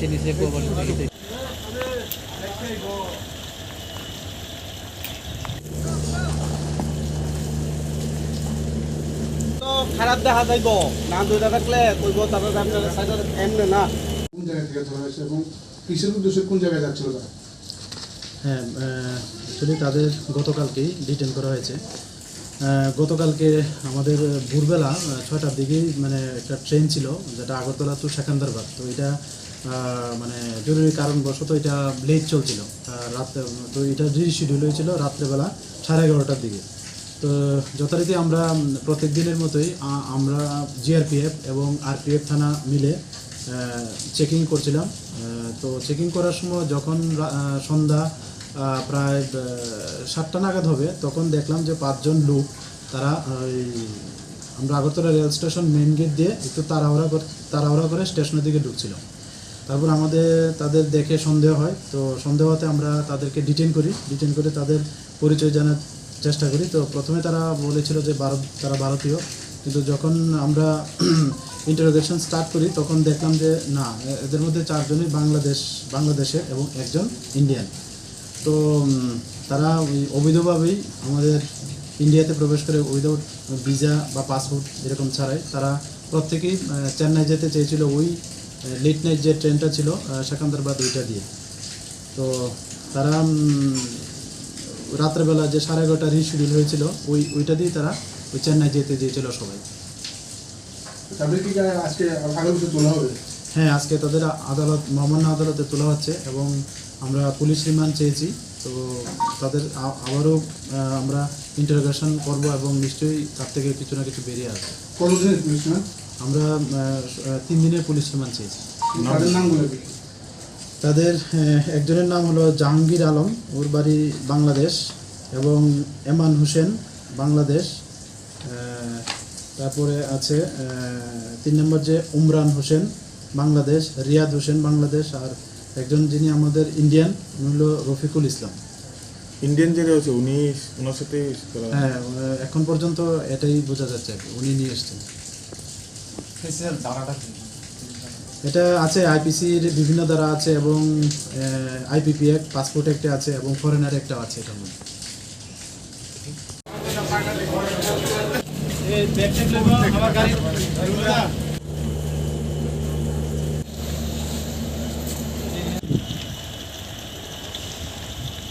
নিচে নিচে গোবর খারাপ দেখা যাইব। না দুইটা থাকলে কইব তারপরে আপনার সাইডে এমনি না। কোন জায়গা থেকে এবং কিসের উদ্দেশ্যে কোন জায়গায় যাচ্ছিল তারা? হ্যাঁ অ্যাকচুয়ালি তাদের গতকালকেই ডিটেন করা হয়েছে। গতকালকে আমাদের ভোরবেলা ছয়টার দিকেই মানে একটা ট্রেন ছিল, যেটা আগরতলা টু সেকান্দারবাদ। তো এটা মানে জরুরি কারণবশত এটা লেট চলছিল। রাত্রে, তো এটা রিশিডিউল হয়েছিল রাত্রেবেলা সাড়ে এগারোটার দিকে। তো যথারীতি আমরা প্রত্যেক দিনের মতোই আমরা জিআরপিএফ এবং আরপিএফ থানা মিলে চেকিং করছিলাম। তো চেকিং করার সময় যখন সন্ধ্যা প্রায় সাতটা নাগাদ হবে। তখন দেখলাম যে পাঁচজন লোক, তারা ওই আমরা Agartala rail station main gate দিয়ে একটু তাড়াহুড়া করে তাড়াহুড়া করে স্টেশনের দিকে ঢুকছিল তারপর আমাদের, তাদের দেখে সন্দেহ হয়। তো সন্দেহ হতে আমরা তাদেরকে ডিটেন করি। ডিটেন করে তাদের পরিচয় জানার চেষ্টা করি। তো প্রথমে তারা বলেছিল যে ভারত তারা ভারতীয়। কিন্তু যখন আমরা ইন্টারোগেশন স্টার্ট করি, তখন দেখলাম যে না, এদের মধ্যে চারজনই বাংলাদেশ, বাংলাদেশের এবং একজন ইন্ডিয়ান তো তারা ওই অবৈধভাবেই আমাদের ইন্ডিয়াতে প্রবেশ করে উইদাউট ভিসা বা পাসপোর্ট এরকম ছাড়াই তারা প্রত্যেকেই চেন্নাই যেতে চেয়েছিল ওই লেট নাইট যে ট্রেনটা ছিল আহ, সেকান্দারবাদ ওইটা দিয়ে। তো তারা রাত্রেবেলা যে সাড়ে এগারোটা রিশিডিউল হয়েছিল ওই ওইটা দিয়ে তারা ওই চেন্নাই যেতে চেয়েছিল সবাই। হ্যাঁ আজকে তাদের আদালত মহামান্য আদালতে তোলা হচ্ছে এবং আমরা পুলিশ রিমান্ড চেয়েছি তো তাদের আবারও আমরা ইন্টারোগেশন করব এবং নিশ্চয়ই তার থেকে কিছু না কিছু বেরিয়ে আসবে। কতদিনের পুলিশ আমরা তিন দিনের পুলিশ রিমান্ড চেয়েছি। তাদের একজনের নাম হলো জাহাঙ্গীর আলম ওর বাড়ি বাংলাদেশ এবং এমান হোসেন বাংলাদেশ তারপরে আছে তিন নম্বর যে উমরান হোসেন বাংলাদেশ রিয়াদ হোসেন বাংলাদেশ আর একজন যিনি আমাদের ইন্ডিয়ান উনি হলো রফিকুল ইসলাম। ইন্ডিয়ান যে রয়েছে উনি ওনার সাথে হ্যাঁ। এখন পর্যন্ত এটাই বোঝা যাচ্ছে আর কি, উনি নিয়ে এসছেন। এটা আছে আইপিসির বিভিন্ন দ্বারা আছে এবং আইপিপি অ্যাক্ট পাসপোর্ট একটা আছে এবং ফরেনার একটা আছে এটার মধ্যে। আমার গাড়ি।